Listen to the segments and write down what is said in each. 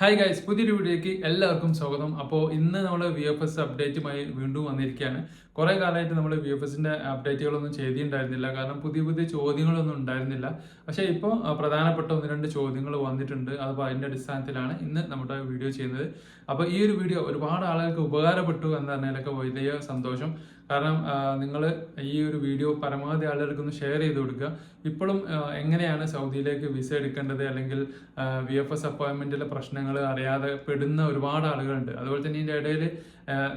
Hi guys പുതിയൊരു വീഡിയോയ്ക്ക് എല്ലാവർക്കും സ്വാഗതം. അപ്പോൾ ഇന്ന് നമ്മൾ വി എഫ് എസ് അപ്ഡേറ്റുമായി വീണ്ടും വന്നിരിക്കുകയാണ്. കുറേ കാലമായിട്ട് നമ്മൾ വി എഫ് എസിന്റെ അപ്ഡേറ്റുകളൊന്നും ചെയ്തിട്ടുണ്ടായിരുന്നില്ല. കാരണം പുതിയ പുതിയ ചോദ്യങ്ങളൊന്നും ഉണ്ടായിരുന്നില്ല. പക്ഷേ ഇപ്പോൾ പ്രധാനപ്പെട്ട ഒന്ന് രണ്ട് ചോദ്യങ്ങൾ വന്നിട്ടുണ്ട്. അപ്പോൾ അതിന്റെ അടിസ്ഥാനത്തിലാണ് ഇന്ന് നമ്മുടെ വീഡിയോ ചെയ്യുന്നത്. അപ്പോൾ ഈ ഒരു വീഡിയോ ഒരുപാട് ആളുകൾക്ക് ഉപകാരപ്പെട്ടു എന്ന് പറഞ്ഞതിലൊക്കെ വലിയ സന്തോഷം. കാരണം നിങ്ങൾ ഈ ഒരു വീഡിയോ പരമാവധി ആളുകൾക്ക് ഒന്ന് ഷെയർ ചെയ്ത് കൊടുക്കുക. ഇപ്പോഴും എങ്ങനെയാണ് സൗദിയിലേക്ക് വിസ എടുക്കേണ്ടത്? അല്ലെങ്കിൽ വി എഫ് എസ് അപ്പോയിൻമെന്റിലെ പ്രശ്നങ്ങൾ അറിയാതെ പെടുന്ന ഒരുപാട് ആളുകളുണ്ട്. അതുപോലെ തന്നെ ഇതിന്റെ ഇടയിൽ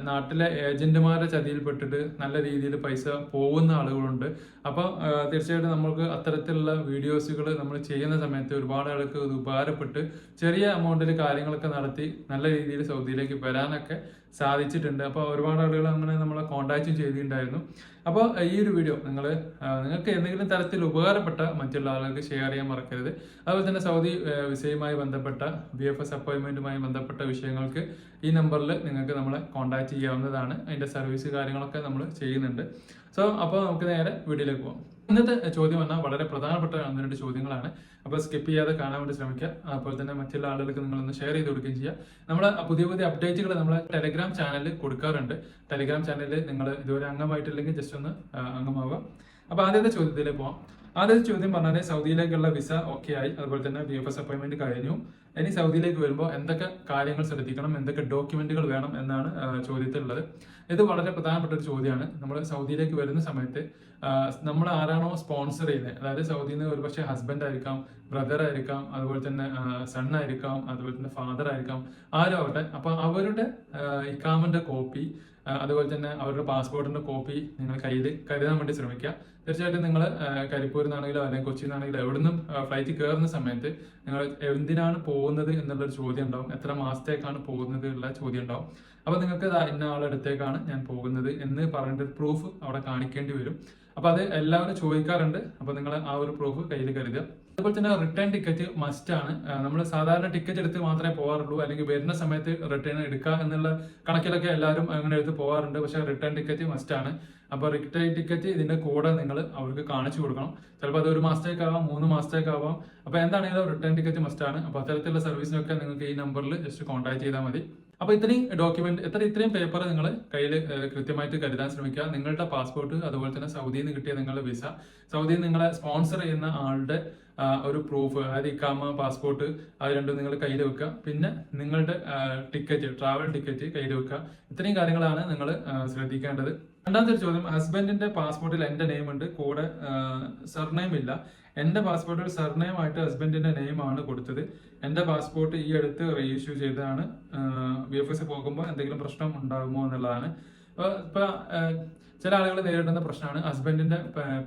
നാട്ടിലെ ഏജന്റുമാരുടെ ചതിയിൽപ്പെട്ടിട്ട് നല്ല രീതിയിൽ പൈസ പോകുന്ന ആളുകളുണ്ട്. അപ്പോൾ തീർച്ചയായിട്ടും നമുക്ക് അത്തരത്തിലുള്ള വീഡിയോസുകൾ നമ്മൾ ചെയ്യുന്ന സമയത്ത് ഒരുപാട് ആൾക്ക് ഇത് ഉപകാരപ്പെട്ട് ചെറിയ എമൗണ്ടിൽ കാര്യങ്ങളൊക്കെ നടത്തി നല്ല രീതിയിൽ സൗദിയിലേക്ക് വരാനൊക്കെ സാധിച്ചിട്ടുണ്ട്. അപ്പോൾ ഒരുപാട് ആളുകൾ അങ്ങനെ നമ്മളെ കോണ്ടാക്റ്റും ചെയ്തിട്ടുണ്ടായിരുന്നു. അപ്പോൾ ഈ ഒരു വീഡിയോ നിങ്ങൾ നിങ്ങൾക്ക് എന്തെങ്കിലും തരത്തിൽ ഉപകാരപ്പെട്ട മറ്റുള്ള ആളുകൾക്ക് ഷെയർ ചെയ്യാൻ മറക്കരുത്. അതുപോലെ തന്നെ സൗദി വിസയുമായി ബന്ധപ്പെട്ട ബി എഫ് എസ് അപ്പോയിൻമെന്റുമായി ബന്ധപ്പെട്ട വിഷയങ്ങൾക്ക് ഈ നമ്പറിൽ നിങ്ങൾക്ക് നമ്മളെ കോൺടാക്ട് ചെയ്യാവുന്നതാണ്. അതിന്റെ സർവീസ് കാര്യങ്ങളൊക്കെ നമ്മൾ ചെയ്യുന്നുണ്ട്. സോ അപ്പോൾ നമുക്ക് നേരെ വീഡിയോയിലേക്ക് പോകാം ഇന്നത്തെ ചോദ്യം വന്നാൽ വളരെ പ്രധാനപ്പെട്ട ഒന്ന് രണ്ട് ചോദ്യങ്ങളാണ്. അപ്പോൾ സ്കിപ്പ് ചെയ്യാതെ കാണാൻ വേണ്ടി ശ്രമിക്കുക. അതുപോലെ തന്നെ മറ്റുള്ള ആളുകൾക്ക് നിങ്ങളൊന്ന് ഷെയർ ചെയ്ത് കൊടുക്കുകയും ചെയ്യുക. നമ്മൾ പുതിയ പുതിയ അപ്ഡേറ്റുകൾ നമ്മൾ ടെലിഗ്രാം ചാനലിൽ കൊടുക്കാറുണ്ട്. ടെലിഗ്രാം ചാനലിൽ നിങ്ങൾ ഇതുവരെ അംഗമായിട്ടില്ലെങ്കിൽ ജസ്റ്റ് ഒന്ന് അംഗമാവുക. അപ്പോൾ ആദ്യത്തെ ചോദ്യത്തിലേക്ക് പോകാം ആദ്യത്തെ ചോദ്യം പറഞ്ഞാൽ സൗദിയിലേക്കുള്ള വിസ ഓക്കെ ആയി. അതുപോലെ തന്നെ ബി എഫ് എസ് അപ്പോയിൻമെന്റ് കഴിഞ്ഞു. ഇനി സൗദിയിലേക്ക് വരുമ്പോൾ എന്തൊക്കെ കാര്യങ്ങൾ ശ്രദ്ധിക്കണം എന്തൊക്കെ ഡോക്യുമെന്റുകൾ വേണം എന്നാണ് ചോദ്യത്തിലുള്ളത്. ഇത് വളരെ പ്രധാനപ്പെട്ട ഒരു ചോദ്യമാണ്. നമ്മൾ സൗദിയിലേക്ക് വരുന്ന സമയത്ത് നമ്മൾ ആരാണോ സ്പോൺസർ ചെയ്യുന്നത് അതായത് സൗദിയിൽ നിന്ന് ഒരുപക്ഷെ ഹസ്ബൻഡ് ആയിരിക്കാം ബ്രദർ ആയിരിക്കാം അതുപോലെ തന്നെ സൺ ആയിരിക്കാം അതുപോലെ തന്നെ ഫാദർ ആയിരിക്കാം ആരും ആവട്ടെ. അപ്പൊ അവരുടെ ഇക്കാമിന്റെ കോപ്പി അതുപോലെ തന്നെ അവരുടെ പാസ്പോർട്ടിന്റെ കോപ്പി നിങ്ങൾ കയ്യിൽ കരുതാൻ വേണ്ടി ശ്രമിക്കുക. തീർച്ചയായിട്ടും നിങ്ങൾ കരിപ്പൂരിൽ നിന്നാണെങ്കിലോ അല്ലെങ്കിൽ കൊച്ചിയിൽ നിന്നാണെങ്കിലോ എവിടെ ഫ്ലൈറ്റ് കയറുന്ന സമയത്ത് നിങ്ങൾ എന്തിനാണ് പോകുന്നത് എന്നുള്ളൊരു ചോദ്യം ഉണ്ടാവും. എത്ര മാസത്തേക്കാണ് പോകുന്നത് എന്നുള്ള ചോദ്യം ഉണ്ടാവും. അപ്പോൾ നിങ്ങൾക്ക് ഇന്ന ആളടുത്തേക്കാണ് ഞാൻ പോകുന്നത് എന്ന് പറഞ്ഞിട്ട് പ്രൂഫ് അവിടെ കാണിക്കേണ്ടി വരും. അപ്പോൾ അത് എല്ലാവരും ചോദിക്കാറുണ്ട്. അപ്പോൾ നിങ്ങൾ ആ ഒരു പ്രൂഫ് കയ്യിൽ കരുതുക. അതുപോലെ തന്നെ റിട്ടേൺ ടിക്കറ്റ് മസ്റ്റ് ആണ്. നമ്മൾ സാധാരണ ടിക്കറ്റ് എടുത്ത് മാത്രമേ പോകാറുള്ളൂ അല്ലെങ്കിൽ വരുന്ന സമയത്ത് റിട്ടേൺ എടുക്കുക എന്നുള്ള കണക്കിലൊക്കെ എല്ലാവരും അങ്ങനെ എടുത്ത് പോകാറുണ്ട് പക്ഷെ റിട്ടേൺ ടിക്കറ്റ് മസ്റ്റ് ആണ്. അപ്പോൾ റിട്ടേൺ ടിക്കറ്റ് ഇതിന്റെ കൂടെ നിങ്ങൾ അവർക്ക് കാണിച്ചു കൊടുക്കണം. ചിലപ്പോൾ അത് ഒരു മാസത്തേക്കാവാം മൂന്ന് മാസത്തേക്കാവാം. അപ്പോൾ എന്താണെങ്കിലും റിട്ടേൺ ടിക്കറ്റ് മസ്റ്റ് ആണ്. അപ്പോൾ അത്തരത്തിലുള്ള സർവീസിനൊക്കെ നിങ്ങൾക്ക് ഈ നമ്പറിൽ ജസ്റ്റ് കോൺടാക്ട് ചെയ്താൽ മതി. അപ്പോൾ ഇത്രയും ഡോക്യുമെന്റ് എത്ര ഇത്രയും പേപ്പർ നിങ്ങൾ കയ്യിൽ കൃത്യമായിട്ട് കരുതാൻ ശ്രമിക്കുക. നിങ്ങളുടെ പാസ്പോർട്ട് അതുപോലെ തന്നെ സൗദിയിൽ നിന്ന് കിട്ടിയ നിങ്ങളുടെ വിസ സൗദിയിൽ നിങ്ങളെ സ്പോൺസർ ചെയ്യുന്ന ആളുടെ ഒരു പ്രൂഫ് അതായത് ഇക്കാമ പാസ്പോർട്ട് അത് രണ്ടും നിങ്ങൾ കയ്യിൽ വെക്കുക. പിന്നെ നിങ്ങളുടെ ടിക്കറ്റ് ട്രാവൽ ടിക്കറ്റ് കയ്യിൽ വെക്കുക. ഇത്രയും കാര്യങ്ങളാണ് നിങ്ങൾ ശ്രദ്ധിക്കേണ്ടത്. രണ്ടാമത്തെ ഒരു ചോദ്യം ഹസ്ബൻഡിന്റെ പാസ്പോർട്ടിൽ എന്റെ നെയിം ഉണ്ട് കൂടെ സർനെയിം ഇല്ല. എന്റെ പാസ്പോർട്ടിൽ സർനെയിം ആയിട്ട് ഹസ്ബൻഡിന്റെ നെയിം ആണ് കൊടുത്തത്. എന്റെ പാസ്പോർട്ട് ഈ അടുത്ത് റീഇഷ്യൂ ചെയ്തതാണ്. ബി എഫ് എസ് പോകുമ്പോൾ എന്തെങ്കിലും പ്രശ്നം ഉണ്ടാകുമോ എന്നുള്ളതാണ്. ഇപ്പൊ ചില ആളുകൾ നേരിടുന്ന പ്രശ്നമാണ്. ഹസ്ബൻഡിന്റെ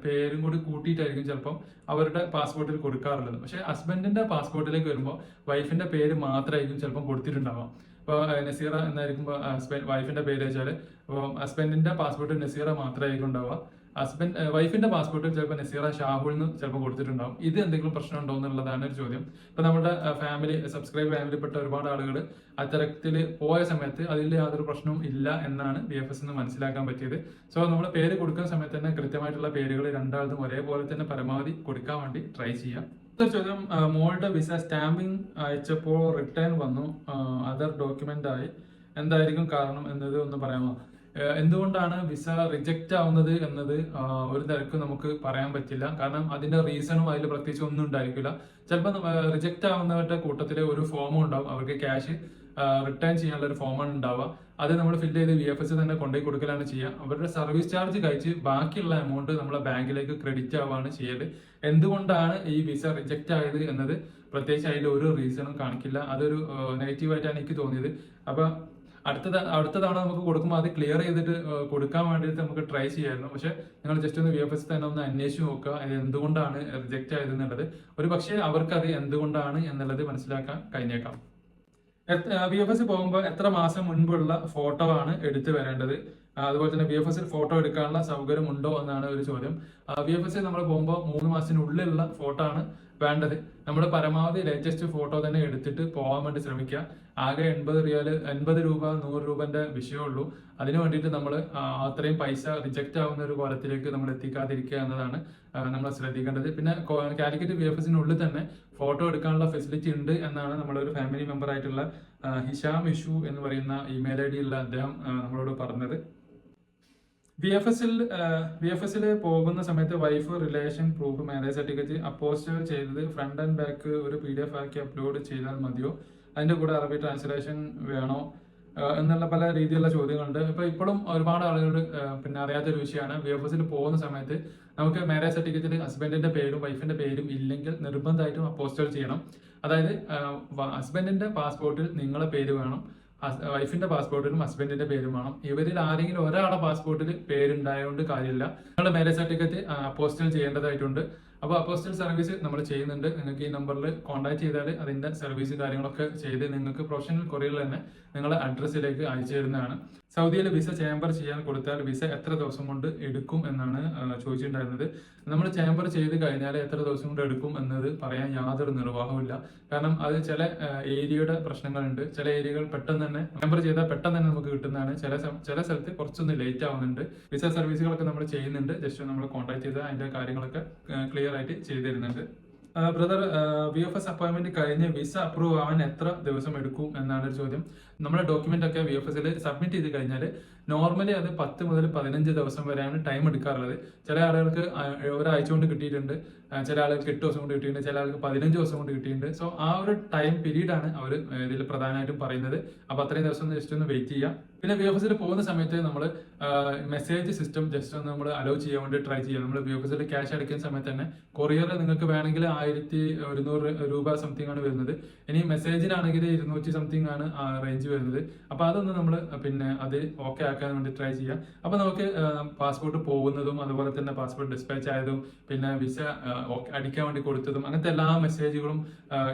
പേരും കൂടി കൂട്ടിയിട്ടായിരിക്കും ചിലപ്പം അവരുടെ പാസ്പോർട്ടിൽ കൊടുക്കാറുള്ളത്. പക്ഷെ ഹസ്ബൻഡിന്റെ പാസ്പോർട്ടിലേക്ക് വരുമ്പോൾ വൈഫിന്റെ പേര് മാത്രമായിരിക്കും ചിലപ്പം കൊടുത്തിട്ടുണ്ടാവാം ഇപ്പോൾ നസീറ എന്നായിരിക്കുമ്പോൾ ഹസ്ബൻഡ് വൈഫിന്റെ പേര് വെച്ചാൽ അപ്പോൾ ഹസ്ബൻഡിന്റെ പാസ്പോർട്ട് നസീറ മാത്രമായിരിക്കും ഉണ്ടാവുക. ഹസ്ബൻഡ് വൈഫിന്റെ പാസ്പോർട്ടിൽ ചിലപ്പോൾ നസീറ ഷാഹുൽ എന്ന് ചിലപ്പോൾ കൊടുത്തിട്ടുണ്ടാവും. ഇത് എന്തെങ്കിലും പ്രശ്നം ഉണ്ടോ എന്നുള്ളതാണ് ഒരു ചോദ്യം. ഇപ്പൊ നമ്മുടെ ഫാമിലി സബ്സ്ക്രൈബ് ഫാമിലിപ്പെട്ട ഒരുപാട് ആളുകൾ അത്തരത്തിൽ പോയ സമയത്ത് അതിൽ യാതൊരു പ്രശ്നവും ഇല്ല എന്നാണ് ബി എഫ് എസ് എന്ന് മനസ്സിലാക്കാൻ പറ്റിയത്. സോ നമ്മൾ പേര് കൊടുക്കുന്ന സമയത്ത് തന്നെ കൃത്യമായിട്ടുള്ള പേരുകൾ രണ്ടാളും ഒരേപോലെ തന്നെ പരമാവധി കൊടുക്കാൻ വേണ്ടി ട്രൈ ചെയ്യാം. ചോദ്യം മോളുടെ വിസ സ്റ്റാമ്പിംഗ് അയച്ചപ്പോൾ റിട്ടേൺ വന്നു അതർ ഡോക്യുമെന്റ് ആയി. എന്തായിരിക്കും കാരണം എന്നത് ഒന്ന് പറയാമോ? എന്തുകൊണ്ടാണ് വിസ റിജക്റ്റ് ആവുന്നത് എന്നത് ഒരു തരക്കും നമുക്ക് പറയാൻ പറ്റില്ല. കാരണം അതിന്റെ റീസണും അതിൽ പ്രത്യേകിച്ച് ഒന്നും ഉണ്ടായിരിക്കില്ല. ചിലപ്പോൾ റിജക്റ്റ് ആവുന്നവരുടെ കൂട്ടത്തിൽ ഒരു ഫോമും ഉണ്ടാവും. അവർക്ക് ക്യാഷ് റിട്ടേൺ ചെയ്യാനുള്ള ഒരു ഫോമാണ് ഉണ്ടാവുക. അത് നമ്മൾ ഫിൽ ചെയ്ത് വി എഫ് എസ് തന്നെ കൊണ്ടുപോയി കൊടുക്കലാണ് ചെയ്യുക. അവരുടെ സർവീസ് ചാർജ് കഴിച്ച് ബാക്കിയുള്ള എമൗണ്ട് നമ്മളെ ബാങ്കിലേക്ക് ക്രെഡിറ്റ് ആവുകയാണ് ചെയ്യൽ. എന്തുകൊണ്ടാണ് ഈ വിസ റിജക്റ്റ് ആയത് എന്നത്? പ്രത്യേകിച്ച് അതിൽ ഒരു റീസണും കാണിക്കില്ല. അതൊരു നെഗറ്റീവായിട്ടാണ് എനിക്ക് തോന്നിയത്. അപ്പൊ അടുത്ത അടുത്ത തവണ നമുക്ക് കൊടുക്കുമ്പോൾ അത് ക്ലിയർ ചെയ്തിട്ട് കൊടുക്കാൻ വേണ്ടിയിട്ട് നമുക്ക് ട്രൈ ചെയ്യായിരുന്നു. പക്ഷെ നിങ്ങൾ ജസ്റ്റ് ഒന്ന് വി എഫ് എസ് തന്നെ ഒന്ന് അന്വേഷിച്ച് നോക്കുക അത് എന്തുകൊണ്ടാണ് റിജക്റ്റ് ആയത് എന്നുള്ളത്. ഒരു പക്ഷേ അവർക്ക് അത് എന്തുകൊണ്ടാണ് എന്നുള്ളത് മനസ്സിലാക്കാൻ കഴിഞ്ഞേക്കാം. വി എഫ് എസ് പോകുമ്പോൾ എത്ര മാസം മുൻപുള്ള ഫോട്ടോ ആണ് എടുത്തു വരേണ്ടത്? അതുപോലെ തന്നെ വി എഫ് എസിൽ ഫോട്ടോ എടുക്കാനുള്ള സൗകര്യം ഉണ്ടോ എന്നാണ് ഒരു ചോദ്യം. വി എഫ് എസ് നമ്മൾ പോകുമ്പോൾ മൂന്ന് മാസത്തിനുള്ളിലുള്ള ഫോട്ടോ ആണ് വേണ്ടത്. നമ്മൾ പരമാവധി ലേറ്റസ്റ്റ് ഫോട്ടോ തന്നെ എടുത്തിട്ട് പോകാൻ വേണ്ടി ശ്രമിക്കുക. ആകെ എൺപത് റിയാൽ എൺപത് രൂപ നൂറ് രൂപന്റെ വിഷയമുള്ളൂ. അതിന് വേണ്ടിയിട്ട് നമ്മൾ അത്രയും പൈസ റിജക്റ്റ് ആവുന്ന ഒരു കോലത്തിലേക്ക് നമ്മൾ എത്തിക്കാതിരിക്കുക എന്നതാണ് നമ്മൾ ശ്രദ്ധിക്കേണ്ടത്. പിന്നെ കാലിക്കറ്റ് വി എഫ് എസിനുള്ളിൽ തന്നെ ഫോട്ടോ എടുക്കാനുള്ള ഫെസിലിറ്റി ഉണ്ട് എന്നാണ് നമ്മുടെ ഒരു ഫാമിലി മെമ്പർ ആയിട്ടുള്ള ഹിഷാം ഇഷു എന്ന് പറയുന്ന ഇമെയിൽ ഐ ഡി ഉള്ള അദ്ദേഹം നമ്മളോട് പറഞ്ഞത്. വി എഫ് എസിൽ വി എഫ് എസിൽ പോകുന്ന സമയത്ത് wife relation proof marriage certificate apostille ചെയ്തത് ഫ്രണ്ട് ആൻഡ് ബാക്ക് ഒരു പി ഡി എഫ് ആക്കി അപ്ലോഡ് ചെയ്താൽ മതിയോ? അതിന്റെ കൂടെ അറബി ട്രാൻസ്ലേഷൻ വേണോ? എന്നുള്ള പല രീതിയിലുള്ള ചോദ്യങ്ങളുണ്ട്. ഇപ്പൊ ഇപ്പോഴും ഒരുപാട് ആളുകൾ പിന്നെ അറിയാത്തൊരു വിഷയമാണ്. വി എഫ് എസിൽ പോകുന്ന സമയത്ത് നമുക്ക് മാരേജ് സർട്ടിഫിക്കറ്റിൽ ഹസ്ബൻഡിന്റെ പേരും വൈഫിന്റെ പേരും ഇല്ലെങ്കിൽ നിർബന്ധമായിട്ടും അപ്പോസ്റ്റൽ ചെയ്യണം. അതായത് ഹസ്ബൻഡിന്റെ പാസ്പോർട്ടിൽ നിങ്ങളെ പേര് വേണം. വൈഫിന്റെ പാസ്പോർട്ടിലും ഹസ്ബൻഡിന്റെ പേരും വേണം. ഇവരിൽ ആരെങ്കിലും ഒരാളുടെ പാസ്പോർട്ടിൽ പേരുണ്ടായതുകൊണ്ട് കാര്യമില്ല. നിങ്ങളുടെ മാരേജ് സർട്ടിഫിക്കറ്റ് അപ്പോസ്റ്റൽ ചെയ്യേണ്ടതായിട്ടുണ്ട്. അപ്പോൾ അപ്പോസ്റ്റൽ സർവീസ് നമ്മൾ ചെയ്യുന്നുണ്ട്. നിങ്ങൾക്ക് ഈ നമ്പറിൽ കോൺടാക്ട് ചെയ്താൽ അതിന്റെ സർവീസും കാര്യങ്ങളൊക്കെ ചെയ്ത് നിങ്ങൾക്ക് പ്രൊഫഷണൽ കൊറിയറിൽ തന്നെ നിങ്ങളുടെ അഡ്രസ്സിലേക്ക് അയച്ചു തരുന്നതാണ്. സൗദിയിൽ വിസ ചേംബർ ചെയ്യാൻ കൊടുത്താൽ വിസ എത്ര ദിവസം കൊണ്ട് എടുക്കും എന്നാണ് ചോദിച്ചിട്ടുണ്ടായിരുന്നത്. നമ്മൾ ചേംബർ ചെയ്ത് കഴിഞ്ഞാൽ എത്ര ദിവസം കൊണ്ട് എടുക്കും എന്നത് പറയാൻ യാതൊരു നിർവാഹമില്ല കാരണം അത് ചില ഏരിയയുടെ പ്രശ്നങ്ങളുണ്ട്. ചില ഏരിയകൾ പെട്ടെന്ന് തന്നെ ചേംബർ ചെയ്താൽ പെട്ടെന്ന് തന്നെ നമുക്ക് കിട്ടുന്നതാണ്. ചില ചില സ്ഥലത്ത് കുറച്ചൊന്ന് ലേറ്റ് ആവുന്നുണ്ട്. വിസ സർവീസുകളൊക്കെ നമ്മൾ ചെയ്യുന്നുണ്ട്. ജസ്റ്റ് നമ്മൾ കോൺടാക്ട് ചെയ്ത് അതിന്റെ കാര്യങ്ങളൊക്കെ ക്ലിയർ ആയിട്ട് ചെയ്തു തരുന്നുണ്ട്. ബ്രദർ വി എഫ് എസ് അപ്പോയിൻമെന്റ് കഴിഞ്ഞ് വിസ അപ്രൂവ് ആവാൻ എത്ര ദിവസം എടുക്കും എന്നാണ് ഒരു ചോദ്യം. നമ്മുടെ ഡോക്യുമെന്റ് ഒക്കെ വി എഫ് എസിൽ സബ്മിറ്റ് ചെയ്ത് കഴിഞ്ഞാൽ നോർമലി അത് പത്ത് മുതൽ പതിനഞ്ച് ദിവസം വരെയാണ് ടൈം എടുക്കാറുള്ളത്. ചില ആളുകൾക്ക് ഒരാഴ്ച കൊണ്ട് കിട്ടിയിട്ടുണ്ട് ചില ആളുകൾക്ക് എട്ട് ദിവസം കൊണ്ട് കിട്ടിയിട്ടുണ്ട് ചില ആൾക്ക് പതിനഞ്ച് ദിവസം കൊണ്ട് കിട്ടിയിട്ടുണ്ട്. സോ ആ ഒരു ടൈം പീരീഡ് ആണ് അവർ ഇതിൽ പ്രധാനമായിട്ടും പറയുന്നത്. അപ്പൊ അത്രയും ദിവസം ജസ്റ്റ് ഒന്ന് വെയിറ്റ് ചെയ്യാം പിന്നെ വി എഫ് എസിൽ പോകുന്ന സമയത്ത് നമ്മൾ മെസ്സേജ് സിസ്റ്റം ജസ്റ്റ് ഒന്ന് നമ്മൾ അലോ ചെയ്യാൻ വേണ്ടി ട്രൈ ചെയ്യാം നമ്മൾ വി എഫ് എസിൽ ക്യാഷ് അടയ്ക്കുന്ന സമയത്ത് തന്നെ കൊറിയർ നിങ്ങൾക്ക് വേണമെങ്കിൽ ആയിരത്തി ഒരുന്നൂറ് രൂപ സംതിങ് ആണ് വരുന്നത്. ഇനി മെസ്സേജിനാണെങ്കിൽ ഇരുന്നൂറ്റി സംതിങ് ആണ് റേഞ്ച് വരുന്നത്. അപ്പൊ അതൊന്ന് നമ്മൾ പിന്നെ അത് ഓക്കെ ആക്കാൻ വേണ്ടി ട്രൈ ചെയ്യാം. അപ്പൊ നമുക്ക് പാസ്പോർട്ട് പോകുന്നതും അതുപോലെ തന്നെ പാസ്പോർട്ട് ഡിസ്പാച്ച് ആയതും പിന്നെ വിസ അടിക്കാൻ വേണ്ടി കൊടുത്തതും അങ്ങനത്തെ എല്ലാ മെസ്സേജുകളും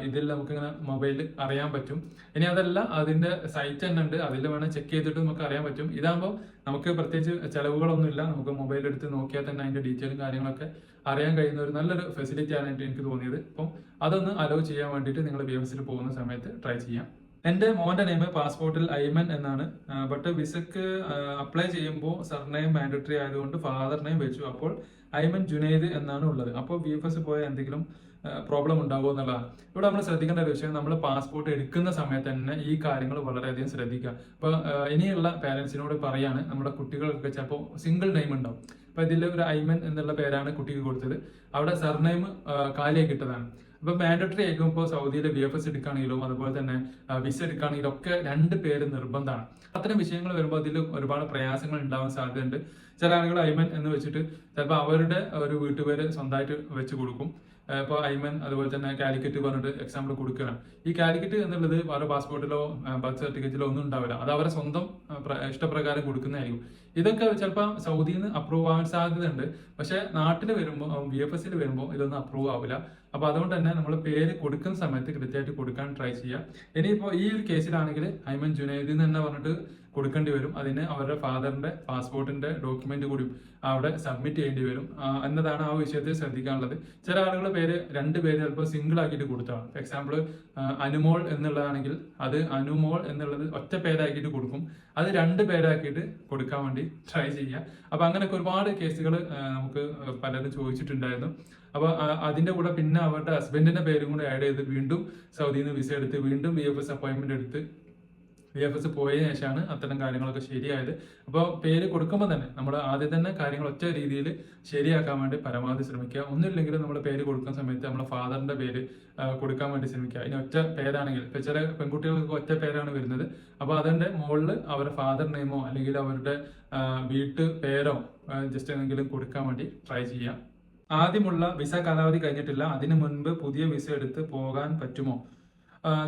ഇതിൽ നമുക്ക് ഇങ്ങനെ മൊബൈലിൽ അറിയാൻ പറ്റും. ഇനി അതല്ല അതിന്റെ സൈറ്റ് തന്നെ ഉണ്ട്. അതിൽ വേണം ചെക്ക് ചെയ്തിട്ട് നമുക്ക് അറിയാൻ പറ്റും. ഇതാകുമ്പോൾ നമുക്ക് പ്രത്യേകിച്ച് ചിലവുകളൊന്നുമില്ല നമുക്ക് മൊബൈൽ എടുത്ത് നോക്കിയാൽ തന്നെ അതിന്റെ ഡീറ്റെയിലും കാര്യങ്ങളൊക്കെ അറിയാൻ കഴിയുന്ന ഒരു നല്ലൊരു ഫെസിലിറ്റി ആണ് എനിക്ക് തോന്നിയത്. അപ്പം അതൊന്ന് അലോ ചെയ്യാൻ വേണ്ടിയിട്ട് നിങ്ങൾ ബി പോകുന്ന സമയത്ത് ട്രൈ ചെയ്യാം. എന്റെ മോന്റെ നെയിം പാസ്പോർട്ടിൽ ഐമൻ എന്നാണ്. ബട്ട് വിസക്ക് അപ്ലൈ ചെയ്യുമ്പോൾ സർനെയിം മാൻഡറ്ററി ആയതുകൊണ്ട് ഫാദർ നെയിം വെച്ചു. അപ്പോൾ ഐമൻ ജുനൈദ് എന്നാണ് ഉള്ളത്. അപ്പോൾ വി എഫ് എസ് പോയ എന്തെങ്കിലും പ്രോബ്ലം ഉണ്ടാകുമോ എന്നുള്ളതാണ്. ഇവിടെ നമ്മൾ ശ്രദ്ധിക്കേണ്ട ഒരു വിഷയം നമ്മൾ പാസ്പോർട്ട് എടുക്കുന്ന സമയത്ത് തന്നെ ഈ കാര്യങ്ങൾ വളരെയധികം ശ്രദ്ധിക്കുക. അപ്പൊ ആ, ഇനിയുള്ള പാരൻസിനോട് പറയാണ് നമ്മുടെ കുട്ടികൾക്ക് ചിലപ്പോൾ സിംഗിൾ നെയിം ഉണ്ടാവും. അപ്പോൾ ഇതിൽ ഒരു ഐമൻ എന്നുള്ള പേരാണ് കുട്ടിക്ക് കൊടുത്തത്. അവിടെ സർനെയിം കാലിയായി ഇട്ടതാണ് അപ്പൊ മാൻഡറ്ററി ആയിരിക്കും. ഇപ്പോൾ സൗദിയിലെ വി എഫ് എസ് എടുക്കുകയാണെങ്കിലും അതുപോലെ തന്നെ വിസ എടുക്കുകയാണെങ്കിലും ഒക്കെ രണ്ട് പേര് നിർബന്ധമാണ്. അത്തരം വിഷയങ്ങൾ വരുമ്പോൾ അതിൽ ഒരുപാട് പ്രയാസങ്ങൾ ഉണ്ടാവാൻ സാധ്യതയുണ്ട്. ചില ആളുകൾ ഐമൻ എന്ന് വെച്ചിട്ട് ചിലപ്പോൾ അവരുടെ ഒരു വീട്ടുപേര് സ്വന്തമായിട്ട് വെച്ച് കൊടുക്കും. ഇപ്പോൾ ഐമൻ അതുപോലെ തന്നെ കാലിക്കറ്റ് പറഞ്ഞിട്ട് എക്സാമ്പിൾ കൊടുക്കുകയാണ്. ഈ കാലിക്കറ്റ് എന്നുള്ളത് അവരുടെ പാസ്പോർട്ടിലോ ബർത്ത് സർട്ടിഫിക്കറ്റിലോ ഒന്നും ഉണ്ടാവില്ല. അത് അവരുടെ സ്വന്തം ഇഷ്ടപ്രകാരം കൊടുക്കുന്നതായിരിക്കും. ഇതൊക്കെ ചിലപ്പോൾ സൗദിയിൽ നിന്ന് അപ്രൂവ് ആവാൻ സാധ്യതയുണ്ട്. പക്ഷെ നാട്ടിൽ വരുമ്പോൾ ബി എഫ് എസിൽ വരുമ്പോൾ ഇതൊന്നും അപ്രൂവ് ആവില്ല. അപ്പൊ അതുകൊണ്ട് തന്നെ നമ്മൾ പേര് കൊടുക്കുന്ന സമയത്ത് കൃത്യമായിട്ട് കൊടുക്കാൻ ട്രൈ ചെയ്യാം. ഇനിയിപ്പോൾ ഈ ഒരു കേസിലാണെങ്കിൽ ഐമൻ ജുനൈദിന്ന് തന്നെ പറഞ്ഞിട്ട് കൊടുക്കേണ്ടി വരും. അതിന് അവരുടെ ഫാദറിന്റെ പാസ്പോർട്ടിന്റെ ഡോക്യുമെന്റ് കൂടി അവിടെ സബ്മിറ്റ് ചെയ്യേണ്ടി വരും. എന്നതാണ് ആ വിഷയത്തിൽ ശ്രദ്ധിക്കാനുള്ളത്. ചില ആളുകളുടെ പേര് രണ്ട് പേര് ചിലപ്പോൾ സിംഗിൾ ആക്കിയിട്ട് കൊടുത്താണ് എക്സാമ്പിൾ അനുമോൾ എന്നുള്ളതാണെങ്കിൽ അത് അനുമോൾ എന്നുള്ളത് ഒറ്റ പേരാക്കിയിട്ട് കൊടുക്കും. അത് രണ്ട് പേരാക്കിയിട്ട് കൊടുക്കാൻ വേണ്ടി ട്രൈ ചെയ്യാം. അപ്പൊ അങ്ങനെയൊക്കെ ഒരുപാട് കേസുകൾ നമുക്ക് പലരും ചോദിച്ചിട്ടുണ്ടായിരുന്നു. അപ്പൊ അതിന്റെ കൂടെ പിന്നെ അവരുടെ ഹസ്ബൻഡിന്റെ പേരും കൂടെ ആഡ് ചെയ്ത് വീണ്ടും സൗദിയിൽ നിന്ന് വിസ എടുത്ത് വീണ്ടും വി എഫ് എസ് അപ്പോയിന്റ്മെന്റ് എടുത്ത് വി എഫ് എസ് പോയതിനു ശേഷമാണ് അത്തരം കാര്യങ്ങളൊക്കെ ശരിയായത്. അപ്പോൾ പേര് കൊടുക്കുമ്പോൾ തന്നെ നമ്മൾ ആദ്യം തന്നെ കാര്യങ്ങൾ ഒറ്റ രീതിയിൽ ശരിയാക്കാൻ വേണ്ടി പരമാവധി ശ്രമിക്കുക. ഒന്നുമില്ലെങ്കിലും നമ്മൾ പേര് കൊടുക്കുന്ന സമയത്ത് നമ്മുടെ ഫാദറിന്റെ പേര് കൊടുക്കാൻ വേണ്ടി ശ്രമിക്കുക. ഇനി ഒറ്റ പേരാണെങ്കിൽ ഇപ്പൊ ചില പെൺകുട്ടികൾക്ക് ഒറ്റ പേരാണ് വരുന്നത്. അപ്പോൾ അതിന്റെ മുകളിൽ അവരുടെ ഫാദർ നെയിമോ അല്ലെങ്കിൽ അവരുടെ വീട്ടു പേരോ ജസ്റ്റ് എന്തെങ്കിലും കൊടുക്കാൻ വേണ്ടി ട്രൈ ചെയ്യാം. ആദ്യമുള്ള വിസ കാലാവധി കഴിഞ്ഞിട്ടില്ല. അതിനു മുൻപ് പുതിയ വിസ എടുത്ത് പോകാൻ പറ്റുമോ?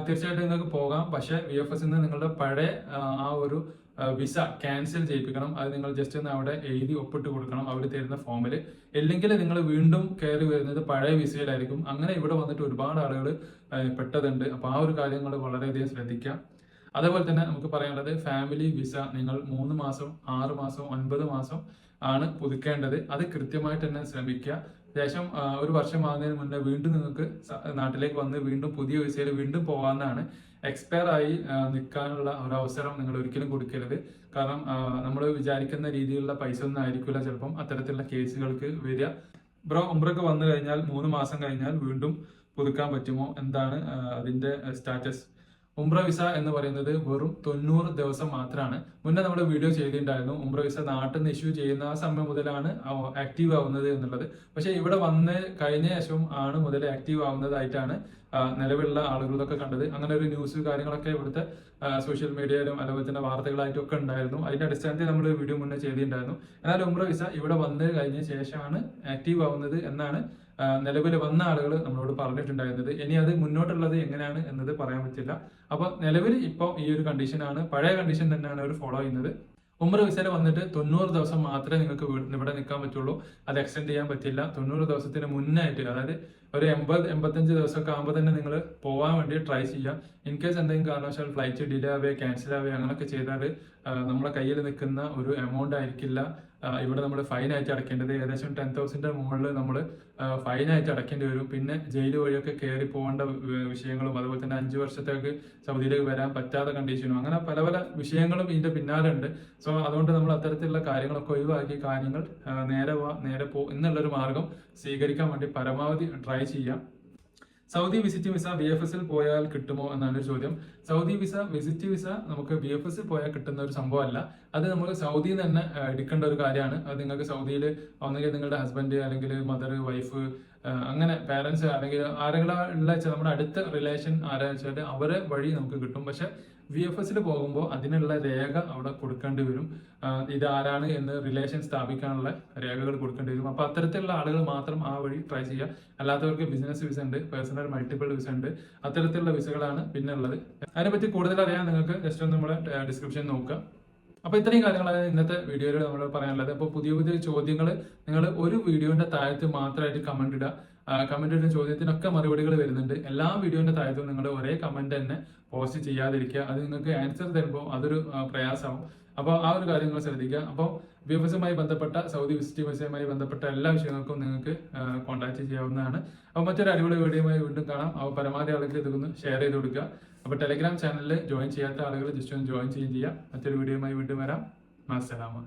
തീർച്ചയായിട്ടും നിങ്ങൾക്ക് പോകാം. പക്ഷേ വി എഫ് എസ് നിങ്ങളുടെ പഴയ ആ ഒരു വിസ ക്യാൻസൽ ചെയ്യിപ്പിക്കണം. അത് നിങ്ങൾ ജസ്റ്റ് ഒന്ന് അവിടെ എഴുതി ഒപ്പിട്ട് കൊടുക്കണം. അവർ തരുന്ന ഫോമിൽ ഇല്ലെങ്കിൽ നിങ്ങൾ വീണ്ടും കയറി വരുന്നത് പഴയ വിസയിലായിരിക്കും അങ്ങനെ ഇവിടെ വന്നിട്ട് ഒരുപാട് ആളുകൾ പെട്ടതുണ്ട്. അപ്പോൾ ആ ഒരു കാര്യങ്ങൾ വളരെയധികം ശ്രദ്ധിക്കാം. അതേപോലെ തന്നെ നമുക്ക് പറയാനുള്ളത് ഫാമിലി വിസ നിങ്ങൾ മൂന്ന് മാസം ആറ് മാസം ഒൻപത് മാസം ആണ് പുതുക്കേണ്ടത്. അത് കൃത്യമായിട്ട് തന്നെ ശ്രമിക്കുക. ശേഷം ഒരു വർഷം ആകുന്നതിന് മുന്നേ വീണ്ടും നിങ്ങൾക്ക് നാട്ടിലേക്ക് വന്ന് വീണ്ടും പുതിയ വിസയിൽ വീണ്ടും പോകാവുന്നതാണ്. എക്സ്പയർ ആയി നിൽക്കാനുള്ള ഒരു അവസരം നിങ്ങൾ ഒരിക്കലും കൊടുക്കരുത്. കാരണം നമ്മൾ വിചാരിക്കുന്ന രീതിയിലുള്ള പൈസ ഒന്നും ആയിരിക്കില്ല ചിലപ്പം അത്തരത്തിലുള്ള കേസുകൾക്ക് വരിക. ബ്രോ ഉംറക്ക് വന്നു കഴിഞ്ഞാൽ മൂന്ന് മാസം കഴിഞ്ഞാൽ വീണ്ടും പുതുക്കാൻ പറ്റുമോ? എന്താണ് അതിന്റെ സ്റ്റാറ്റസ് ഉംറ വിസ എന്ന് പറയുന്നത് വെറും തൊണ്ണൂറ് ദിവസം മാത്രമാണ് മുന്നേ നമ്മൾ വീഡിയോ ചെയ്തിട്ടുണ്ടായിരുന്നു. ഉംറ വിസ നാട്ടിൽ നിന്ന് ഇഷ്യൂ ചെയ്യുന്ന ആ സമയം മുതലാണ് ആക്റ്റീവ് ആവുന്നത് എന്നുള്ളത്. പക്ഷെ ഇവിടെ വന്ന് കഴിഞ്ഞ ശേഷം ആണ് മുതൽ ആക്റ്റീവ് ആവുന്നതായിട്ടാണ് നിലവിലുള്ള ആളുകളൊക്കെ കണ്ടത്. അങ്ങനെ ഒരു ന്യൂസ് കാര്യങ്ങളൊക്കെ ഇവിടുത്തെ സോഷ്യൽ മീഡിയയിലും അതുപോലെ തന്നെ വാർത്തകളായിട്ടും ഒക്കെ ഉണ്ടായിരുന്നു. അതിന്റെ അടിസ്ഥാനത്തിൽ നമ്മൾ വീഡിയോ മുന്നേ ചെയ്തിട്ടുണ്ടായിരുന്നു. എന്നാൽ ഉംറ വിസ ഇവിടെ വന്ന് കഴിഞ്ഞ ശേഷമാണ് ആക്റ്റീവ് ആവുന്നത് എന്നാണ് നിലവിൽ വന്ന ആളുകൾ നമ്മളോട് പറഞ്ഞിട്ടുണ്ടായിരുന്നത് ഇനി അത് മുന്നോട്ടുള്ളത് എങ്ങനെയാണ് എന്നത് പറയാൻ പറ്റില്ല. അപ്പൊ നിലവിൽ ഇപ്പോൾ ഈ ഒരു കണ്ടീഷനാണ് പഴയ കണ്ടീഷൻ തന്നെയാണ് അവർ ഫോളോ ചെയ്യുന്നത്. ഉമ്ര വിസയിൽ വന്നിട്ട് തൊണ്ണൂറ് ദിവസം മാത്രമേ നിങ്ങൾക്ക് ഇവിടെ നിൽക്കാൻ പറ്റുള്ളൂ. അത് എക്സ്റ്റെൻഡ് ചെയ്യാൻ പറ്റില്ല. തൊണ്ണൂറ് ദിവസത്തിന് മുന്നായിട്ട് അതായത് ഒരു എൺപത് എൺപത്തഞ്ച് ദിവസമൊക്കെ ആകുമ്പോൾ തന്നെ നിങ്ങൾ പോകാൻ വേണ്ടി ട്രൈ ചെയ്യാം. ഇൻ കേസ് എന്തെങ്കിലും കാരണവശാൽ ഫ്ലൈറ്റ് ഡിലേ ആവുകയോ ക്യാൻസൽ ആവുകയോ അങ്ങനെയൊക്കെ ചെയ്താൽ നമ്മുടെ കയ്യിൽ നിൽക്കുന്ന ഒരു എമൗണ്ട് ആയിരിക്കില്ല. ഇവിടെ നമ്മൾ ഫൈനായിട്ട് അടയ്ക്കേണ്ടത് ഏകദേശം ടെൻ തൗസൻഡിന്റെ മുകളിൽ നമ്മൾ ഫൈനായിട്ട് അടയ്ക്കേണ്ടി വരും. പിന്നെ ജയിൽ വഴിയൊക്കെ കയറി പോകേണ്ട വിഷയങ്ങളും അതുപോലെ തന്നെ അഞ്ച് വർഷത്തേക്ക് സൗദിയിലേക്ക് വരാൻ പറ്റാത്ത കണ്ടീഷനും അങ്ങനെ പല പല വിഷയങ്ങളും ഇതിന്റെ പിന്നാലെ ഉണ്ട്. സോ അതുകൊണ്ട് നമ്മൾ അത്തരത്തിലുള്ള കാര്യങ്ങളൊക്കെ ഒഴിവാക്കി കാര്യങ്ങൾ നേരെ നേരെ പോ എന്നുള്ളൊരു മാർഗം സ്വീകരിക്കാൻ വേണ്ടി പരമാവധി ട്രൈ ചെയ്യാം. Saudi visit visa B F എസിൽ പോയാൽ കിട്ടുമോ എന്നാണ് ഒരു ചോദ്യം. സൗദി വിസ വിസിറ്റ് വിസ നമുക്ക് ബി എഫ് എസിൽ പോയാൽ കിട്ടുന്ന ഒരു സംഭവമല്ല. അത് നമ്മൾ സൗദിയിൽ തന്നെ എടുക്കേണ്ട ഒരു കാര്യമാണ്. അത് നിങ്ങൾക്ക് സൗദിയിൽ ഒന്നുകിൽ നിങ്ങളുടെ ഹസ്ബൻഡ് അല്ലെങ്കിൽ മദർ വൈഫ് അങ്ങനെ പാരന്റ്സ് അല്ലെങ്കിൽ ആരെങ്കിലും ഉള്ള നമ്മുടെ അടുത്ത റിലേഷൻ ആരാ വെച്ചാൽ അവരെ വഴി നമുക്ക് കിട്ടും. പക്ഷെ വി എഫ് എസിൽ പോകുമ്പോൾ അതിനുള്ള രേഖ അവിടെ കൊടുക്കേണ്ടി വരും. ആ, ഇത് ആരാണ് എന്ന് റിലേഷൻ സ്ഥാപിക്കാനുള്ള രേഖകൾ കൊടുക്കേണ്ടി വരും. അപ്പൊ അത്തരത്തിലുള്ള ആളുകൾ മാത്രം ആ വഴി ട്രൈ ചെയ്യുക. അല്ലാത്തവർക്ക് ബിസിനസ് വിസ ഉണ്ട് പേഴ്സണൽ മൾട്ടിപ്പിൾ വിസ ഉണ്ട്. അത്തരത്തിലുള്ള വിസകളാണ് പിന്നെ ഉള്ളത്. അതിനെപ്പറ്റി കൂടുതൽ അറിയാൻ നിങ്ങൾക്ക് ജസ്റ്റ് ഒന്ന് നമ്മുടെ ഡിസ്ക്രിപ്ഷൻ നോക്കുക. അപ്പൊ ഇത്രയും കാര്യങ്ങളാണ് ഇന്നത്തെ വീഡിയോയിൽ നമ്മൾ പറയാനുള്ളത്. അപ്പോൾ പുതിയ പുതിയ ചോദ്യങ്ങൾ നിങ്ങൾ ഒരു വീഡിയോന്റെ താഴത്ത് മാത്രമായിട്ട് കമന്റ് ഇടുക. ഇടുന്ന ചോദ്യത്തിനൊക്കെ മറുപടികൾ വരുന്നുണ്ട്. എല്ലാ വീഡിയോന്റെ താഴത്തും നിങ്ങൾ ഒരേ കമന്റ് തന്നെ പോസ്റ്റ് ചെയ്യാതിരിക്കുക. അത് നിങ്ങൾക്ക് ആൻസർ തരുമ്പോൾ അതൊരു പ്രയാസമാവും. അപ്പോൾ ആ ഒരു കാര്യം നിങ്ങൾ ശ്രദ്ധിക്കുക. അപ്പോൾ ബി ബന്ധപ്പെട്ട സൗദി വിസിറ്റ് വിസയുമായി ബന്ധപ്പെട്ട എല്ലാ വിഷയങ്ങൾക്കും നിങ്ങൾക്ക് കോൺടാക്ട് ചെയ്യാവുന്നതാണ്. അപ്പോൾ മറ്റൊരു അടിപൊളി വീഡിയോയുമായി വീണ്ടും കാണാം. അപ്പോൾ പരമാവധി ആളുകൾ ഇതൊന്ന് ഷെയർ ചെയ്ത് കൊടുക്കുക. അപ്പോൾ ടെലിഗ്രാം ചാനലിൽ ജോയിൻ ചെയ്യാത്ത ആളുകൾ ജസ്റ്റ് ഒന്ന് ജോയിൻ ചെയ്യുകയും ചെയ്യാം. മറ്റൊരു വീഡിയോയുമായി വീണ്ടും വരാം. അസ്സലാമ